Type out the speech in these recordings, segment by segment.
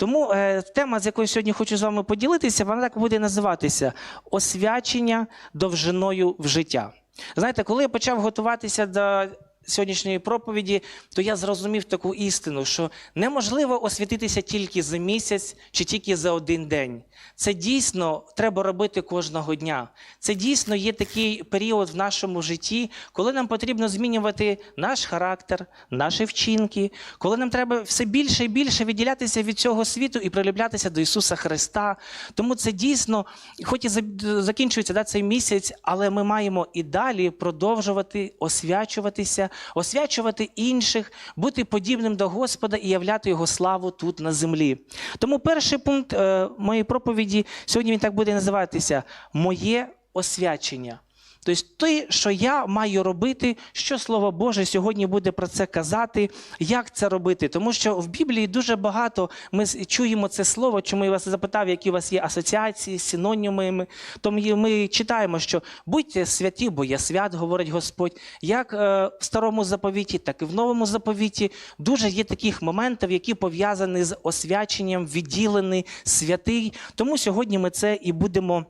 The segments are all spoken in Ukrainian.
Тому е, тема, з якою сьогодні хочу з вами поділитися, вона так буде називатися освячення довжиною в життя. Знаєте, коли я почав готуватися до сьогоднішньої проповіді, то я зрозумів таку істину, що неможливо освятитися тільки за місяць чи тільки за один день. Це дійсно треба робити кожного дня. Це дійсно є такий період в нашому житті, коли нам потрібно змінювати наш характер, наші вчинки, коли нам треба все більше і більше відділятися від цього світу і приліплятися до Ісуса Христа. Тому це дійсно, хоч і закінчується да, цей місяць, але ми маємо і далі продовжувати освячуватися, освячувати інших, бути подібним до Господа і являти Його славу тут на землі. Тому перший пункт е, моєї проповіді сьогодні він так буде називатися Моє освячення. Тобто те, що я маю робити, що Слово Боже сьогодні буде про це казати, як це робити. Тому що в Біблії дуже багато ми чуємо це слово, чому я вас запитав, які у вас є асоціації, синоніми. Тому ми читаємо, що будьте святі, бо я свят, говорить Господь. Як е, в старому заповіті, так і в новому заповіті дуже є таких моментів, які пов'язані з освяченням, відділений, святий. Тому сьогодні ми це і будемо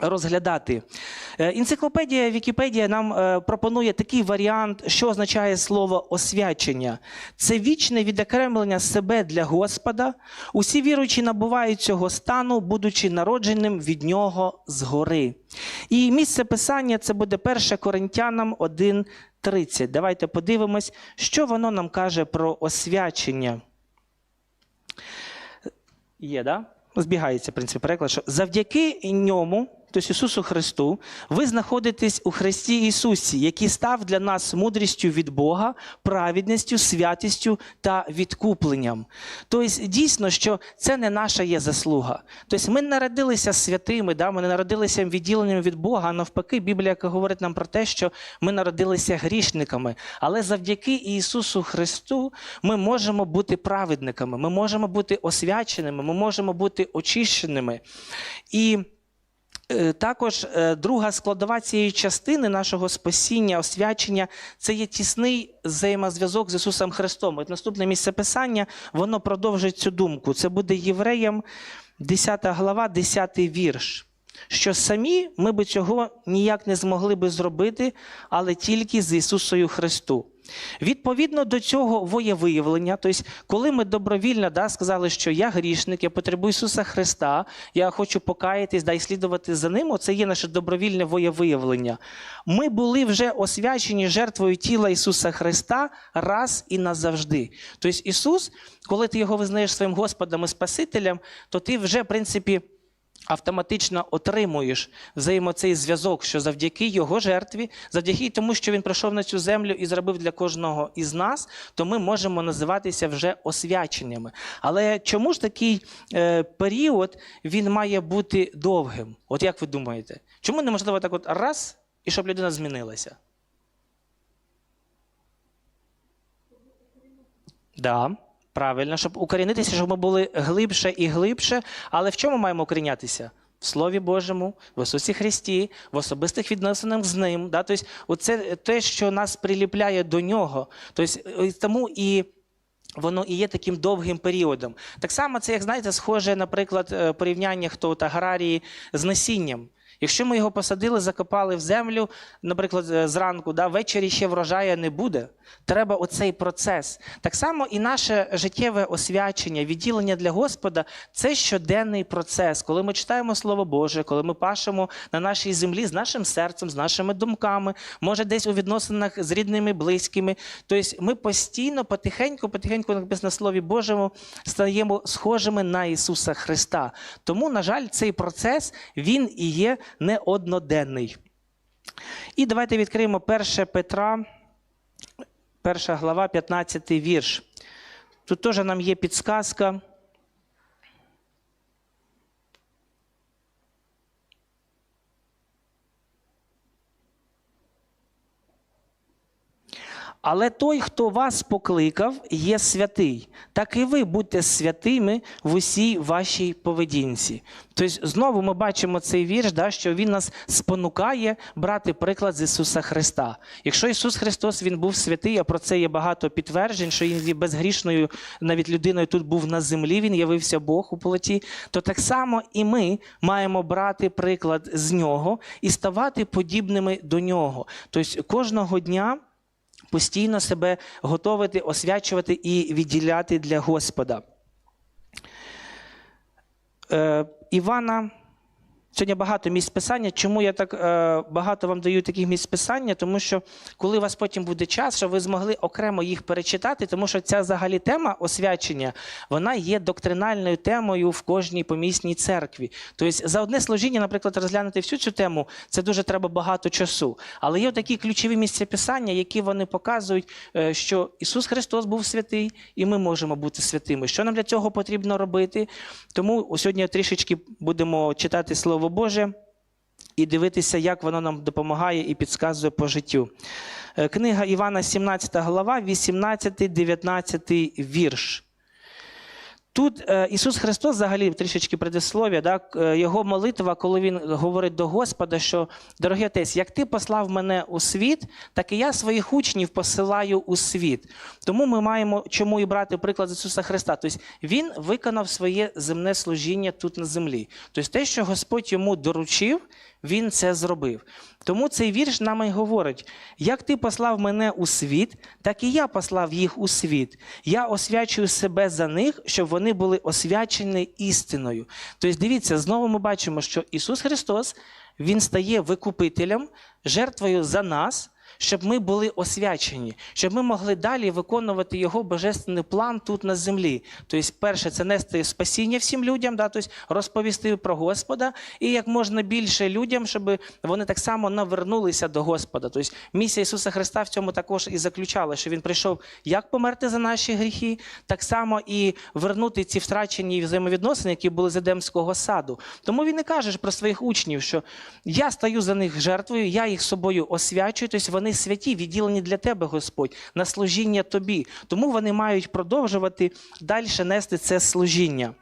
розглядати. Е, Енциклопедія Вікіпедія нам е, пропонує такий варіант, що означає слово освячення. Це вічне відокремлення себе для Господа. Усі віруючі набувають цього стану, будучи народженим від нього згори. І місце писання це буде 1 Коринтянам 1.30. Давайте подивимось, що воно нам каже про освячення. Є, да? Збігається, в принципі, переклад, що завдяки ньому, тобто Ісусу Христу, ви знаходитесь у Христі Ісусі, який став для нас мудрістю від Бога, праведністю, святістю та відкупленням. Тобто, дійсно, що це не наша є заслуга. Тобто, ми народилися святими, да? ми не народилися відділеними від Бога, а навпаки, Біблія говорить нам про те, що ми народилися грішниками. Але завдяки Ісусу Христу ми можемо бути праведниками, ми можемо бути освяченими, ми можемо бути очищеними. І також е, друга складова цієї частини нашого спасіння, освячення це є тісний взаємозв'язок з Ісусом Христом. От наступне місце писання воно продовжить цю думку. Це буде Євреям, 10 глава, 10 вірш. Що самі ми би цього ніяк не змогли би зробити, але тільки з Ісусою Христу. Відповідно до цього воєвиявлення, тобто, коли ми добровільно да, сказали, що я грішник, я потребую Ісуса Христа, я хочу покаятись да, і слідувати за ним, це є наше добровільне воєвиявлення. Ми були вже освячені жертвою тіла Ісуса Христа раз і назавжди. Тобто Ісус, коли ти його визнаєш своїм Господом і Спасителем, то ти вже, в принципі, автоматично отримуєш взаємоцей зв'язок, що завдяки його жертві, завдяки тому, що він прийшов на цю землю і зробив для кожного із нас, то ми можемо називатися вже освяченнями. Але чому ж такий е, період він має бути довгим? От як ви думаєте? Чому неможливо так от раз і щоб людина змінилася? Да, правильно, щоб укорінитися, щоб ми були глибше і глибше. Але в чому маємо укорінятися? В Слові Божому, в Ісусі Христі, в особистих відносинах з Ним. Да? Тобто, оце те, що нас приліпляє до нього. Тобто, тому і. Воно і є таким довгим періодом. Так само це, як знаєте, схоже, наприклад, е, порівняння хто от аграрії з насінням. Якщо ми його посадили, закопали в землю, наприклад, е, зранку, да, ввечері ще врожая не буде. Треба оцей процес. Так само і наше життєве освячення, відділення для Господа це щоденний процес. Коли ми читаємо Слово Боже, коли ми пашемо на нашій землі з нашим серцем, з нашими думками, може десь у відносинах з рідними, близькими. Тобто ми постійно, потихеньку, потихеньку, написано Слові Божому, стаємо схожими на Ісуса Христа. Тому, на жаль, цей процес він і є не одноденний. І давайте відкриємо 1 Петра, 1 глава, 15 вірш. Тут теж нам є підсказка. Але той, хто вас покликав, є святий. Так і ви будьте святими в усій вашій поведінці. Тобто, знову ми бачимо цей вірш, да, що він нас спонукає брати приклад з Ісуса Христа. Якщо Ісус Христос Він був святий, а про це є багато підтверджень, що Він є безгрішною навіть людиною тут був на землі, Він явився Бог у плоті, то так само і ми маємо брати приклад з нього і ставати подібними до нього. Тобто кожного дня постійно себе готовити, освячувати і відділяти для Господа. Е, Івана. Сьогодні багато місць писання. Чому я так е, багато вам даю таких місць писання? Тому що коли у вас потім буде час, щоб ви змогли окремо їх перечитати, тому що ця взагалі тема освячення вона є доктринальною темою в кожній помісній церкві. Тобто за одне служіння, наприклад, розглянути всю цю тему, це дуже треба багато часу. Але є такі ключові місця писання, які вони показують, е, що Ісус Христос був святий, і ми можемо бути святими. Що нам для цього потрібно робити? Тому сьогодні трішечки будемо читати Слово Боже і дивитися, як воно нам допомагає і підказує по життю. Е, Книга Івана, 17 глава, 18-19 вірш. Тут е, Ісус Христос, взагалі, трішечки предислов'я, да, е, його молитва, коли він говорить до Господа, що дорогий отець, як ти послав мене у світ, так і я своїх учнів посилаю у світ. Тому ми маємо чому і брати приклад Ісуса Христа. Тобто Він виконав своє земне служіння тут на землі. Тобто те, що Господь йому доручив, він це зробив. Тому цей вірш нам і говорить: як ти послав мене у світ, так і я послав їх у світ. Я освячую себе за них, щоб вони були освячені істиною. Тобто, дивіться, знову ми бачимо, що Ісус Христос Він стає викупителем, жертвою за нас. Щоб ми були освячені, щоб ми могли далі виконувати його божественний план тут на землі. Тобто, перше, це нести спасіння всім людям, да, тобто розповісти про Господа, і як можна більше людям, щоб вони так само навернулися до Господа. Тобто, місія Ісуса Христа в цьому також і заключала, що Він прийшов як померти за наші гріхи, так само і вернути ці втрачені взаємовідносини, які були з Едемського саду. Тому він і каже про своїх учнів, що я стаю за них жертвою, я їх собою освячую, тобто вони святі, відділені для тебе, Господь, на служіння тобі. Тому вони мають продовжувати далі нести це служіння.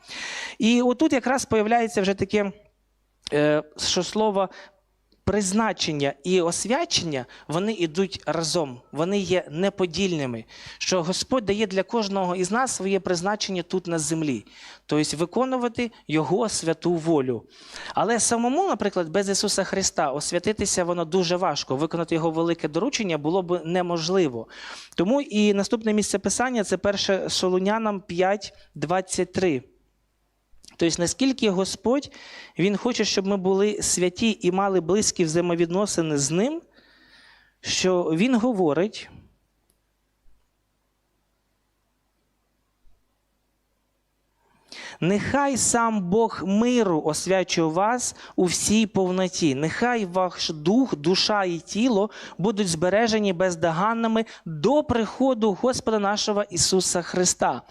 І отут якраз появляється вже таке, е, що слово. Призначення і освячення вони йдуть разом, вони є неподільними. Що Господь дає для кожного із нас своє призначення тут на землі, тобто виконувати Його святу волю. Але самому, наприклад, без Ісуса Христа освятитися воно дуже важко. Виконати його велике доручення було б неможливо. Тому і наступне місце писання це перше Солунянам 5, 23. Тобто, наскільки Господь Він хоче, щоб ми були святі і мали близькі взаємовідносини з Ним, що Він говорить. Нехай сам Бог миру освячує вас у всій повноті. Нехай ваш дух, душа і тіло будуть збережені бездоганними до приходу Господа нашого Ісуса Христа.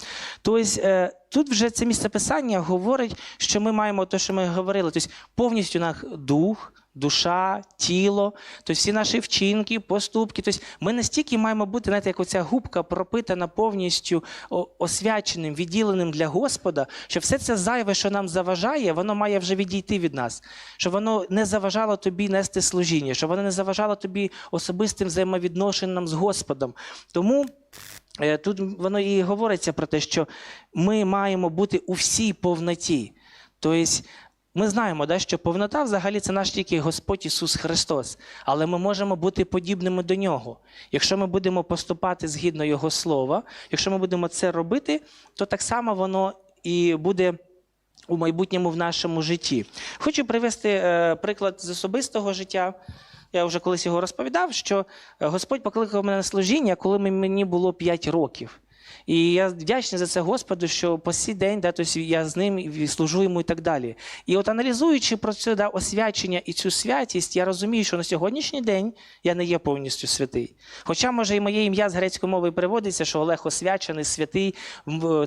Тобто, е, тут вже це місце писання говорить, що ми маємо те, що ми говорили, тобто повністю наш дух. Душа, тіло, тобто всі наші вчинки, поступки. Тобто ми настільки маємо бути, знаєте, як оця губка пропитана повністю освяченим, відділеним для Господа, що все це зайве, що нам заважає, воно має вже відійти від нас, щоб воно не заважало тобі нести служіння, щоб воно не заважало тобі особистим взаємовідношенням з Господом. Тому. Е, Тут воно і говориться про те, що ми маємо бути у всій повноті. Тобто, ми знаємо, да, що повнота взагалі це наш тільки Господь Ісус Христос, але ми можемо бути подібними до Нього. Якщо ми будемо поступати згідно Його слова, якщо ми будемо це робити, то так само воно і буде. У майбутньому в нашому житті. Хочу привести е, приклад з особистого життя. Я вже колись його розповідав, що е, Господь покликав мене на служіння, коли мені було 5 років. І я вдячний за це Господу, що по сій день да, тобто я з ним служу йому і так далі. І от аналізуючи про це да, освячення і цю святість, я розумію, що на сьогоднішній день я не є повністю святий. Хоча, може, і моє ім'я з грецької мови переводиться, що Олег освячений, святий.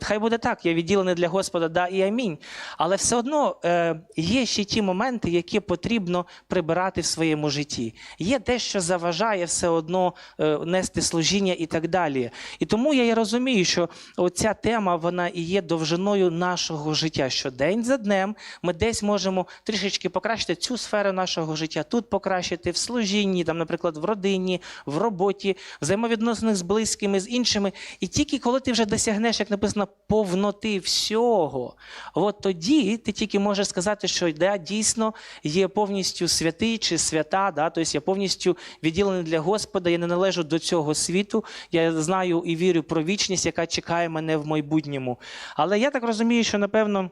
Хай буде так, я відділений для Господа, да і амінь. Але все одно е, є ще ті моменти, які потрібно прибирати в своєму житті. Є те, що заважає все одно е, нести служіння і так далі. І тому я і розумію, що оця тема вона і є довжиною нашого життя. Що день за днем ми десь можемо трішечки покращити цю сферу нашого життя, тут покращити в служінні, там, наприклад, в родині, в роботі, взаємовідносинах з близькими, з іншими. І тільки коли ти вже досягнеш, як написано, повноти всього, от тоді ти тільки можеш сказати, що да, дійсно є повністю святий чи свята, да, тобто я повністю відділений для Господа, я не належу до цього світу. Я знаю і вірю про вічність, яка чекає мене в майбутньому. Але я так розумію, що напевно.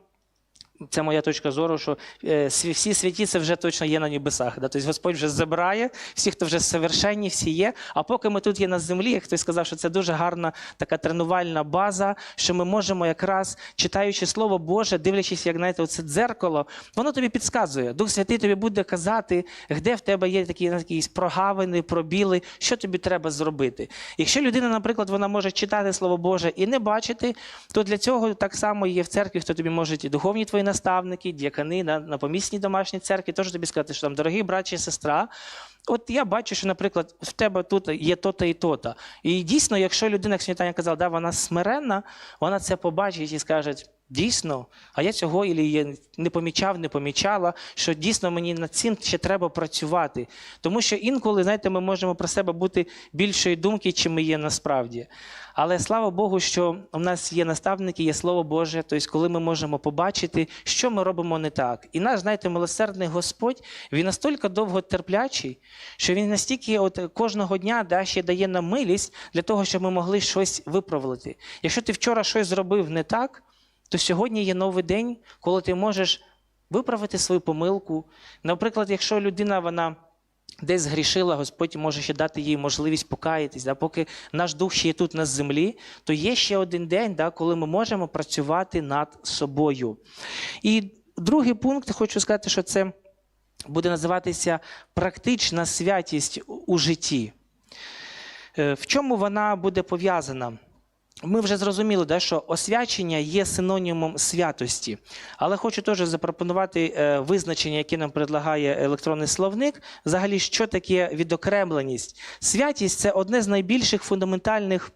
Це моя точка зору, що е, всі святі це вже точно є на небесах. Да? Тобто Господь вже забирає, всі, хто вже совершенні, всі є. А поки ми тут є на землі, як хтось сказав, що це дуже гарна така тренувальна база, що ми можемо якраз, читаючи Слово Боже, дивлячись, як знаєте, оце дзеркало, воно тобі підказує. Дух Святий тобі буде казати, де в тебе є такі якісь прогавини, пробіли, що тобі треба зробити. Якщо людина, наприклад, вона може читати Слово Боже і не бачити, то для цього так само є в церкві, хто тобі може і духовні твої наставники, діякани на, на помісній домашній церкві, теж тобі сказати, що там, дорогі брат чи сестра. От я бачу, що, наприклад, в тебе тут є то-то і то-то. І дійсно, якщо людина, як сьогодні Таня казала, да, вона смиренна, вона це побачить і скаже, дійсно, а я цього і не помічав, не помічала, що дійсно мені над цим ще треба працювати. Тому що інколи, знаєте, ми можемо про себе бути більшої думки, чим ми є насправді. Але слава Богу, що у нас є наставники, є Слово Боже, тобто, коли ми можемо побачити, що ми робимо не так. І наш, знаєте, милосердний Господь, він настільки довго терплячий, що він настільки от кожного дня да, ще дає нам милість для того, щоб ми могли щось виправити. Якщо ти вчора щось зробив не так, то сьогодні є новий день, коли ти можеш виправити свою помилку. Наприклад, якщо людина вона десь згрішила, Господь може ще дати їй можливість покаятись. Да? Поки наш дух ще є тут на землі, то є ще один день, да, коли ми можемо працювати над собою. І другий пункт, хочу сказати, що це буде називатися практична святість у житті. Е, В чому вона буде пов'язана? Ми вже зрозуміли, да, що освячення є синонімом святості. Але хочу теж запропонувати е, визначення, яке нам предлагає електронний словник. Взагалі, що таке відокремленість? Святість це одне з найбільших фундаментальних.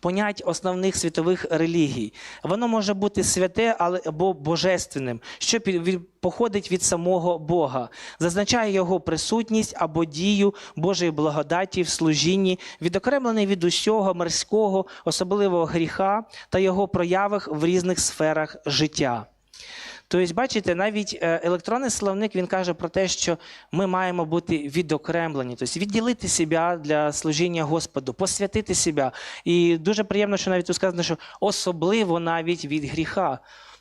Понять основних світових релігій. Воно може бути святе або божественним, що походить від самого Бога, зазначає його присутність або дію Божої благодаті в служінні, відокремлений від усього мирського, особливого гріха та його проявах в різних сферах життя. Тобто, бачите, навіть е, електронний словник він каже про те, що ми маємо бути відокремлені, тобто відділити себе для служіння Господу, посвятити себе. І дуже приємно, що навіть тут сказано, що особливо навіть від гріха.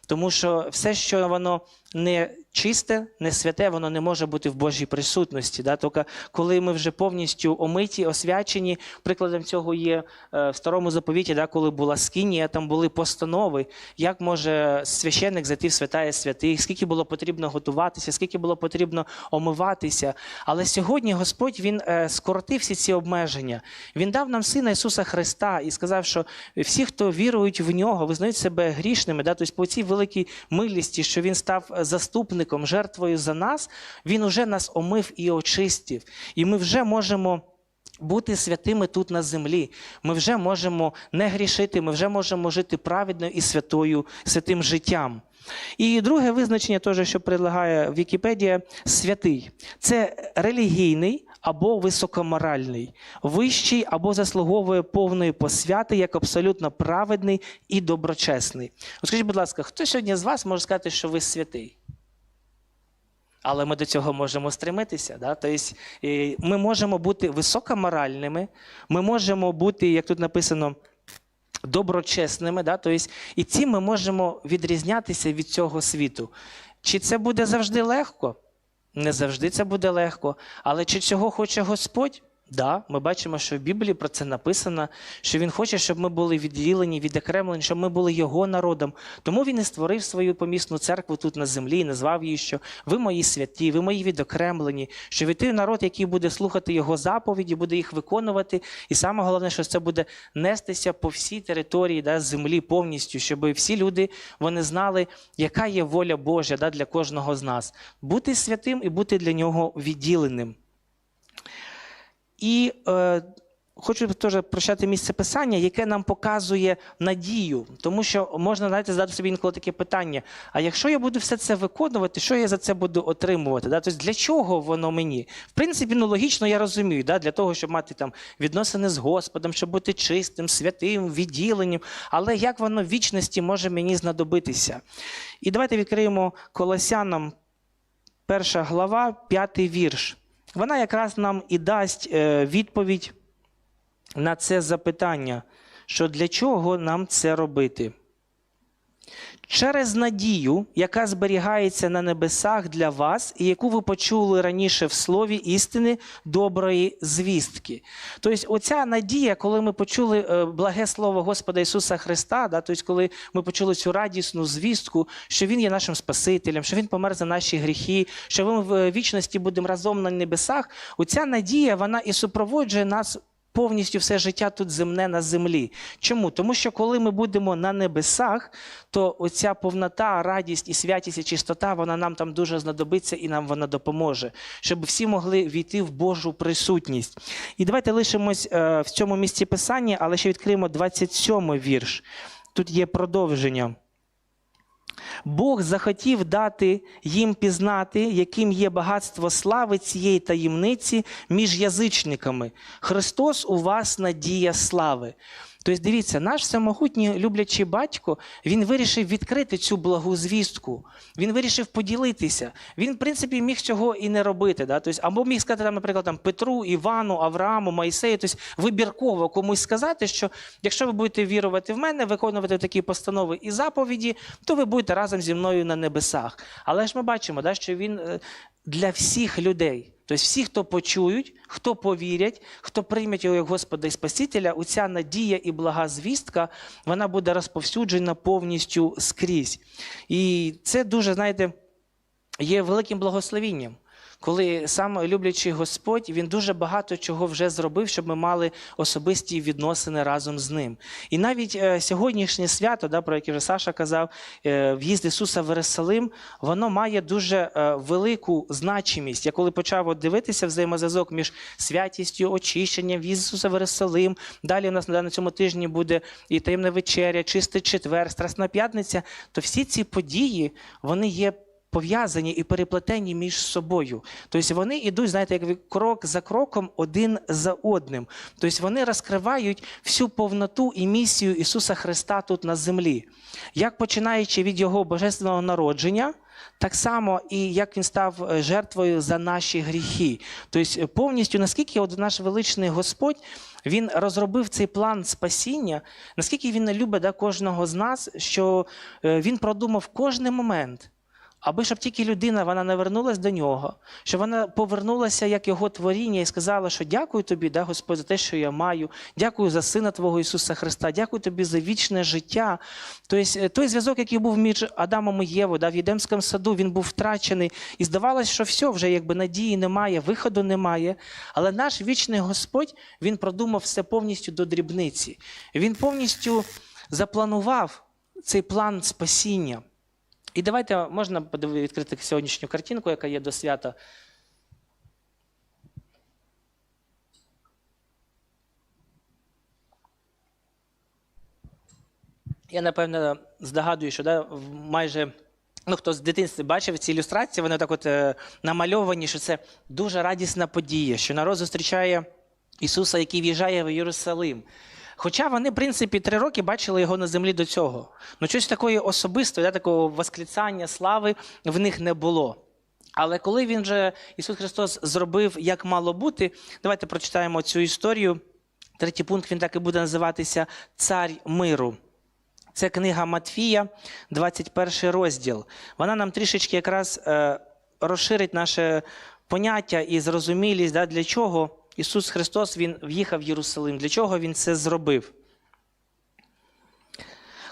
Тому що все, що воно не чисте, не святе, воно не може бути в Божій присутності. Да? Тільки коли ми вже повністю омиті, освячені, прикладом цього є е, в старому заповіті, да, коли була скинія, там були постанови, як може священник зайти в святая святих, скільки було потрібно готуватися, скільки було потрібно омиватися. Але сьогодні Господь він е, скоротив всі ці обмеження. Він дав нам сина Ісуса Христа і сказав, що всі, хто вірують в нього, визнають себе грішними. Да? Тобто по цій великій милісті, що він став заступником, жертвою за нас, він уже нас омив і очистив. І ми вже можемо. Бути святими тут на землі. Ми вже можемо не грішити, ми вже можемо жити праведною і святою, святим життям. І друге визначення, теж, що предлагає Вікіпедія, святий це релігійний або високоморальний, вищий або заслуговує повної посвяти, як абсолютно праведний і доброчесний. От скажіть, будь ласка, хто сьогодні з вас може сказати, що ви святий? Але ми до цього можемо стремитися. Да? Тобто, ми можемо бути високоморальними, ми можемо бути, як тут написано, доброчесними. Да? Тобто, і цим ми можемо відрізнятися від цього світу. Чи це буде завжди легко? Не завжди це буде легко. Але чи цього хоче Господь? Да, ми бачимо, що в Біблії про це написано, що він хоче, щоб ми були відділені, відокремлені, щоб ми були його народом. Тому він і створив свою помісну церкву тут на землі, і назвав її, що ви мої святі, ви мої відокремлені, що ви той народ, який буде слухати його заповіді, буде їх виконувати. І саме головне, що це буде нестися по всій території да, землі повністю, щоб всі люди вони знали, яка є воля Божа да, для кожного з нас. Бути святим і бути для нього відділеним. І е, хочу теж прочитати місце писання, яке нам показує надію. Тому що можна знаєте, задати собі інколи таке питання: а якщо я буду все це виконувати, що я за це буду отримувати? Да? Тобто для чого воно мені? В принципі, ну логічно я розумію, да? для того, щоб мати там відносини з Господом, щоб бути чистим, святим, відділенням. Але як воно в вічності може мені знадобитися? І давайте відкриємо Колосянам, перша глава, п'ятий вірш. Вона якраз нам і дасть е, відповідь на це запитання, що для чого нам це робити. Через надію, яка зберігається на небесах для вас, і яку ви почули раніше в слові істини доброї звістки. Тобто, оця надія, коли ми почули е, благе слово Господа Ісуса Христа, да, тобто, коли ми почули цю радісну звістку, що Він є нашим Спасителем, що Він помер за наші гріхи, що ми в вічності будемо разом на небесах. Оця надія, вона і супроводжує нас. Повністю все життя тут земне на землі. Чому? Тому що коли ми будемо на небесах, то оця повнота, радість і святість і чистота, вона нам там дуже знадобиться і нам вона допоможе, щоб всі могли війти в Божу присутність. І давайте лишимось е, в цьому місці писання, але ще відкриємо 27 вірш. Тут є продовження. Бог захотів дати їм пізнати, яким є багатство слави цієї таємниці між язичниками. Христос у вас надія слави. Тобто, дивіться, наш самогутній люблячий батько він вирішив відкрити цю благу звістку. Він вирішив поділитися. Він, в принципі, міг цього і не робити. Да? Тобто, або міг сказати, там, наприклад, там, Петру, Івану, Аврааму, Майсею, тобто вибірково комусь сказати, що якщо ви будете вірувати в мене, виконувати такі постанови і заповіді, то ви будете разом зі мною на небесах. Але ж ми бачимо, да, що він е, для всіх людей. Тобто всі, хто почують, хто повірять, хто приймуть його як Господа і Спасителя, оця надія і блага звістка, вона буде розповсюджена повністю скрізь. І це дуже, знаєте, є великим благословінням. Коли сам люблячий Господь, він дуже багато чого вже зробив, щоб ми мали особисті відносини разом з ним. І навіть е, сьогоднішнє свято, да, про яке вже Саша казав, е, в'їзд Ісуса в Єрусалим, воно має дуже е, велику значимість. Я коли почав от дивитися взаємозв'язок між святістю, очищенням, в'їзд Ісуса в Єрусалим, далі у нас на цьому тижні буде і таємна вечеря, чистий четвер, Страсна п'ятниця, то всі ці події, вони є пов'язані і переплетені між собою. Тобто вони йдуть, знаєте, як крок за кроком один за одним. Тобто вони розкривають всю повноту і місію Ісуса Христа тут на землі. Як починаючи від Його божественного народження. Так само, і як він став е, жертвою за наші гріхи. Тобто, повністю, наскільки от наш величний Господь він розробив цей план спасіння, наскільки він любить да, кожного з нас, що е, він продумав кожний момент. Аби щоб тільки людина вона не вернулася до нього, щоб вона повернулася як його творіння і сказала, що дякую тобі, да, Господь, за те, що я маю, дякую за Сина Твого Ісуса Христа, дякую тобі за вічне життя. Тобто той зв'язок, який був між Адамом і Євою, да, в Єдемському саду, він був втрачений. І здавалося, що все, вже якби надії немає, виходу немає. Але наш вічний Господь він продумав все повністю до дрібниці. Він повністю запланував цей план спасіння. І давайте можна відкрити сьогоднішню картинку, яка є до свята. Я напевно здогадую, що да, майже ну, хто з дитинства бачив ці ілюстрації, вони так от е, намальовані, що це дуже радісна подія, що народ зустрічає Ісуса, який в'їжджає в Єрусалим. Хоча вони, в принципі, три роки бачили його на землі до цього. Ну, щось такої особистої, да, такого восклицання, слави в них не було. Але коли він же, Ісус Христос, зробив, як мало бути, давайте прочитаємо цю історію. Третій пункт він так і буде називатися Цар миру. Це книга Матфія, 21 розділ. Вона нам трішечки якраз е, розширить наше поняття і зрозумілість, да, для чого Ісус Христос Він в'їхав в Єрусалим? Для чого Він це зробив?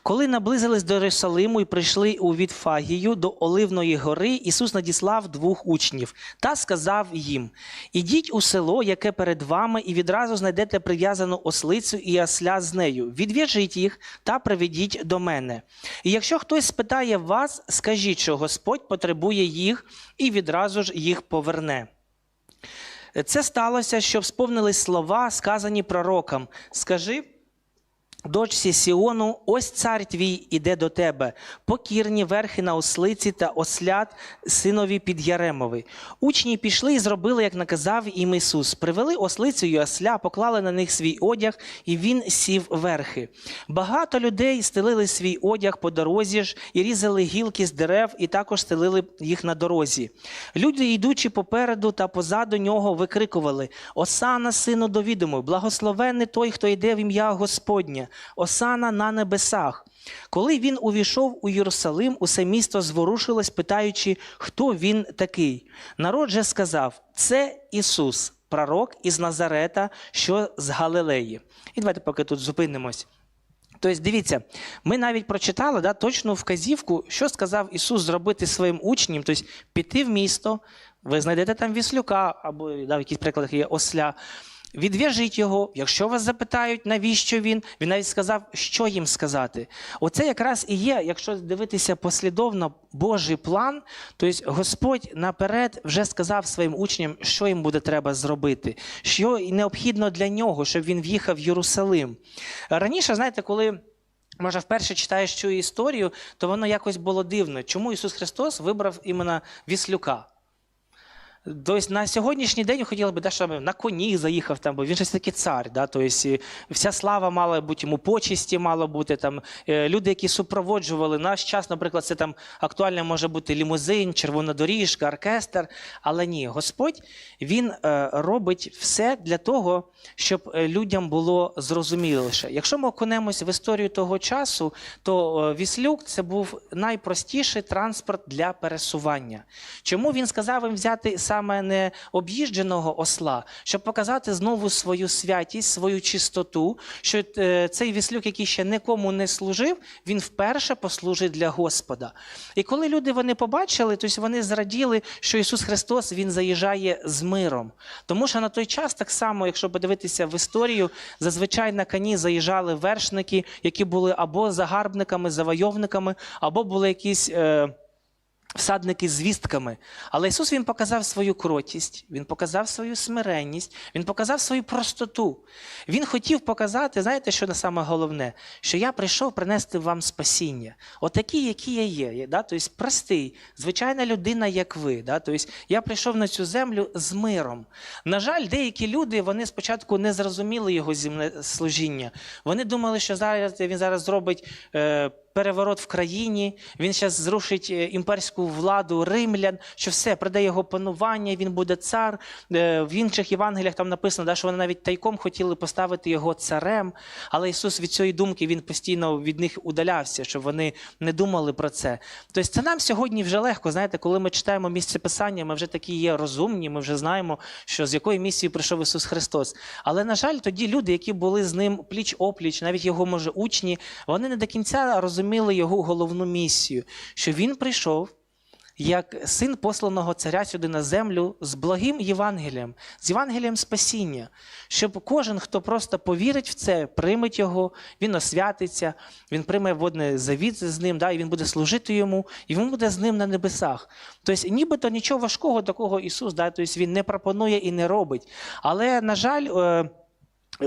Коли наблизились до Єрусалиму і прийшли у Відфагію до Оливної гори, Ісус надіслав двох учнів та сказав їм: Ідіть у село, яке перед вами, і відразу знайдете прив'язану ослицю і осля з нею. Відв'яжіть їх та приведіть до мене. І якщо хтось спитає вас, скажіть, що Господь потребує їх і відразу ж їх поверне. Це сталося, щоб сповнились слова, сказані пророкам. Скажи. Дочці Сіону, ось цар твій іде до тебе, покірні верхи на ослиці та ослят синові під Яремови. Учні пішли і зробили, як наказав їм Ісус. Привели ослицю і осля, поклали на них свій одяг, і він сів верхи. Багато людей стелили свій одяг по дорозі ж і різали гілки з дерев, і також стелили їх на дорозі. Люди, йдучи попереду та позаду нього, викрикували: Осана, сину Довідому, благословенний той, хто йде в ім'я Господнє. Осана на небесах. Коли він увійшов у Єрусалим, усе місто зворушилось, питаючи, хто він такий. Народ же сказав: Це Ісус, пророк із Назарета, що з Галилеї. І давайте поки тут зупинимось. Тобто, дивіться, ми навіть прочитали да, точну вказівку, що сказав Ісус зробити своїм учням, тобто піти в місто, ви знайдете там віслюка, або да, в якийсь приклад є осля. Відв'яжіть його, якщо вас запитають, навіщо він, він навіть сказав, що їм сказати. Оце якраз і є, якщо дивитися послідовно Божий план, тобто Господь наперед вже сказав своїм учням, що їм буде треба зробити, що необхідно для нього, щоб він в'їхав в Єрусалим. Раніше, знаєте, коли. Може, вперше читаєш цю історію, то воно якось було дивно. Чому Ісус Христос вибрав іменно Віслюка? Тобто на сьогоднішній день хотіли б, да, щоб на коні заїхав, там, бо він же все-таки цар. Да? Тобто, вся слава мала бути йому, почесті мало бути. Там, е, люди, які супроводжували наш час, наприклад, це там актуально може бути лімузин, червона доріжка, оркестр. Але ні, Господь він е, робить все для того, щоб е, людям було зрозуміліше. Якщо ми окунемось в історію того часу, то Віслюк це був найпростіший транспорт для пересування. Чому він сказав їм взяти саме не об'їждженого осла, щоб показати знову свою святість, свою чистоту, що е, цей віслюк, який ще нікому не служив, він вперше послужить для Господа. І коли люди вони побачили, то вони зраділи, що Ісус Христос Він заїжджає з миром. Тому що на той час, так само, якщо подивитися в історію, зазвичай на коні заїжджали вершники, які були або загарбниками, завойовниками, або були якісь. Е, Всадники з вістками. Але Ісус Він показав свою кротість, Він показав свою смиренність, Він показав свою простоту. Він хотів показати, знаєте, що саме головне? Що я прийшов принести вам спасіння. Отакі, які я є. Да? Тобто простий, звичайна людина, як ви. Да? Тобто я прийшов на цю землю з миром. На жаль, деякі люди вони спочатку не зрозуміли його служіння. Вони думали, що зараз він зараз зробить. Е, переворот в країні, він зараз зрушить е, імперську владу римлян, що все прийде його панування, він буде цар. Е, В інших Євангеліях там написано, що вони навіть тайком хотіли поставити його царем. Але Ісус від цієї думки він постійно від них удалявся, щоб вони не думали про це. Тобто це нам сьогодні вже легко. Знаєте, коли ми читаємо місце писання, ми вже такі є розумні, ми вже знаємо, що з якої місії прийшов Ісус Христос. Але, на жаль, тоді люди, які були з ним пліч опліч, навіть його, може, учні, вони не до кінця розуміли його головну місію, що він прийшов як син посланого царя сюди на землю з благим Євангелієм, з Євангелієм спасіння, щоб кожен, хто просто повірить в це, прийметь його, він освятиться, він прийме водний завіт з ним, да, і він буде служити йому, і він буде з ним на небесах. Тобто, нібито нічого важкого такого Ісус, да, тобто він не пропонує і не робить. Але, на жаль, е,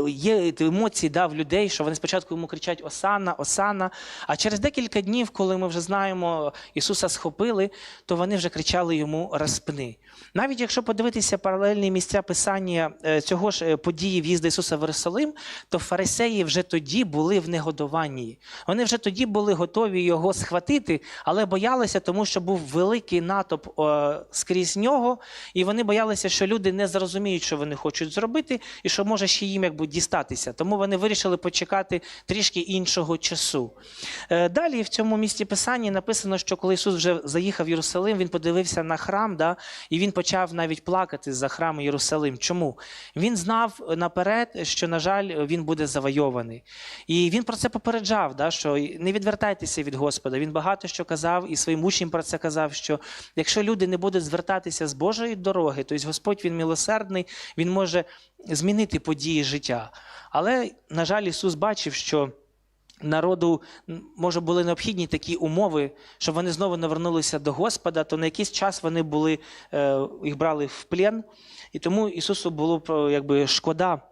Є емоції да, в людей, що вони спочатку йому кричать Осана, Осана. А через декілька днів, коли ми вже знаємо, Ісуса схопили, то вони вже кричали йому розпни. Навіть якщо подивитися паралельні місця писання е, цього ж е, події в'їзду Ісуса в Єрусалим, то фарисеї вже тоді були в негодуванні. Вони вже тоді були готові його схватити, але боялися, тому що був великий натовп скрізь нього, і вони боялися, що люди не зрозуміють, що вони хочуть зробити, і що може ще їм якби якби дістатися. Тому вони вирішили почекати трішки іншого часу. Е, Далі в цьому місці писання написано, що коли Ісус вже заїхав в Єрусалим, він подивився на храм, да, і він почав навіть плакати за храм Єрусалим. Чому? Він знав наперед, що, на жаль, він буде завойований. І він про це попереджав, да, що не відвертайтеся від Господа. Він багато що казав, і своїм учням про це казав, що якщо люди не будуть звертатися з Божої дороги, то Господь він милосердний, він може змінити події життя. Але, на жаль, Ісус бачив, що народу може були необхідні такі умови, щоб вони знову навернулися до Господа, то на якийсь час вони були, е, їх брали в плен, і тому Ісусу було б, якби шкода.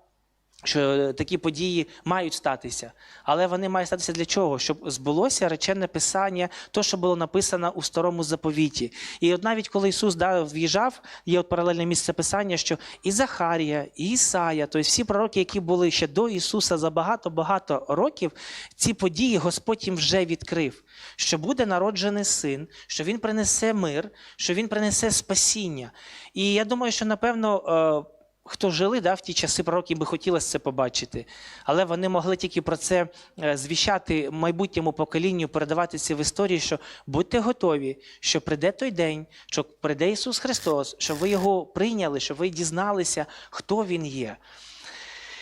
Що такі події мають статися, але вони мають статися для чого? Щоб збулося реченне писання, то, що було написано у старому заповіті. І от навіть коли Ісус в'їжджав, є от паралельне місце писання, що і Захарія, і Ісая, тобто всі пророки, які були ще до Ісуса за багато-багато років, ці події Господь їм вже відкрив, що буде народжений син, що він принесе мир, що він принесе спасіння. І я думаю, що напевно. Хто жили да, в ті часи пророків би хотілося це побачити, але вони могли тільки про це е, звіщати майбутньому поколінню, передавати це в історії, що будьте готові, що прийде той день, що прийде Ісус Христос, що ви його прийняли, що ви дізналися, хто Він є.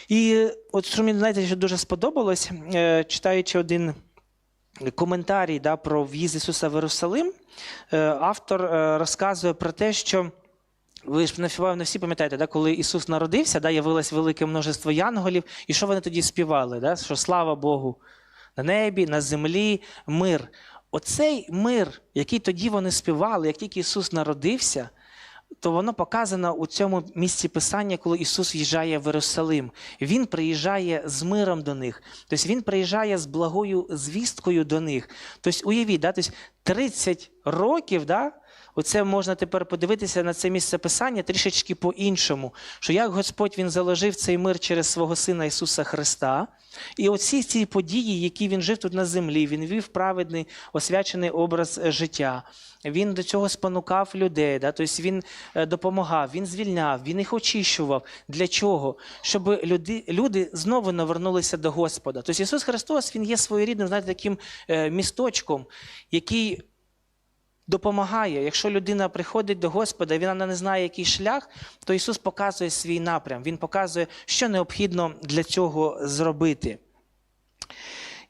І от що мені знаєте, що дуже сподобалось, е, читаючи один коментарій да, про в'їзд Ісуса в Єрусалим, е, автор розказує про те, що. Ви ж напевно всі пам'ятаєте, да, коли Ісус народився, да, явилось велике множество янголів, і що вони тоді співали? Да? Що слава Богу на небі, на землі, мир. Оцей мир, який тоді вони співали, як тільки Ісус народився, то воно показано у цьому місці писання, коли Ісус в'їжджає в Єрусалим. Він приїжджає з миром до них. Тобто Він приїжджає з благою звісткою до них. Тобто, уявіть, да? тобто 30 років, да? Оце можна тепер подивитися на це місце писання трішечки по-іншому, що як Господь Він заложив цей мир через свого Сина Ісуса Христа, і оці ці події, які він жив тут на землі, він вів праведний, освячений образ е, життя. Він до цього спонукав людей, да? тобто він е, допомагав, він звільняв, він їх очищував. Для чого? Щоб люди, люди знову навернулися до Господа. Тобто Ісус Христос Він є своєрідним, знаєте, таким е, місточком, який допомагає. Якщо людина приходить до Господа, і вона не знає, який шлях, то Ісус показує свій напрям. Він показує, що необхідно для цього зробити.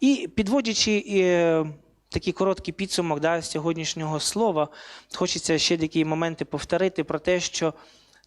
І підводячи е, такий короткий підсумок да, сьогоднішнього слова, хочеться ще деякі моменти повторити про те, що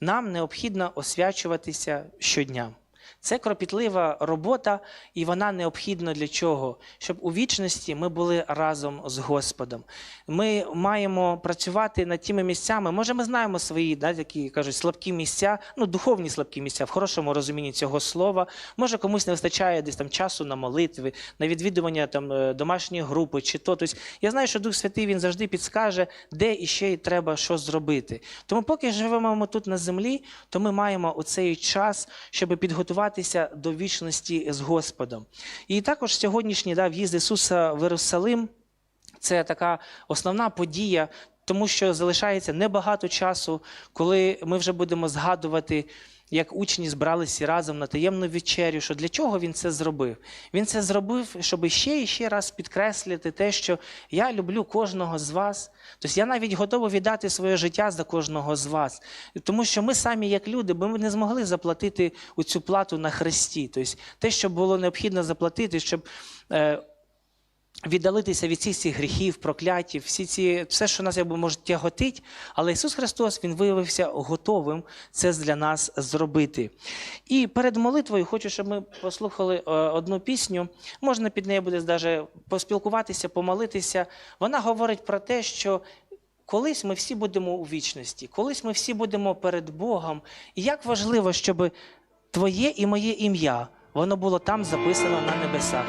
нам необхідно освячуватися щодня. Це кропітлива робота, і вона необхідна для чого? Щоб у вічності ми були разом з Господом. Ми маємо працювати над тими місцями. Може, ми знаємо свої, да, такі кажуть, слабкі місця, ну, духовні слабкі місця, в хорошому розумінні цього слова. Може, комусь не вистачає десь там часу на молитви, на відвідування там е, домашньої групи чи то. Тобто, я знаю, що Дух Святий він завжди підскаже, де іще треба що зробити. Тому, поки живемо ми тут на землі, то ми маємо оцей час, щоб підготуватися до вічності з Господом. І також сьогоднішній да, в'їзд Ісуса в Єрусалим це така основна подія, тому що залишається небагато часу, коли ми вже будемо згадувати. Як учні збралися разом на таємну вечерю, що для чого він це зробив? Він це зробив, щоб ще і ще раз підкреслити те, що я люблю кожного з вас. Тобто я навіть готовий віддати своє життя за кожного з вас. Тому що ми самі, як люди, ми не змогли заплатити цю плату на хресті. Тобто те, що було необхідно заплатити, щоб. Віддалитися від всіх цих гріхів, прокляттів, всі ці, все, що нас якби може тяготить, але Ісус Христос Він виявився готовим це для нас зробити. І перед молитвою хочу, щоб ми послухали е, одну пісню. Можна під нею буде навіть поспілкуватися, помолитися. Вона говорить про те, що. Колись ми всі будемо у вічності, колись ми всі будемо перед Богом. І як важливо, щоб твоє і моє ім'я воно було там записано на небесах.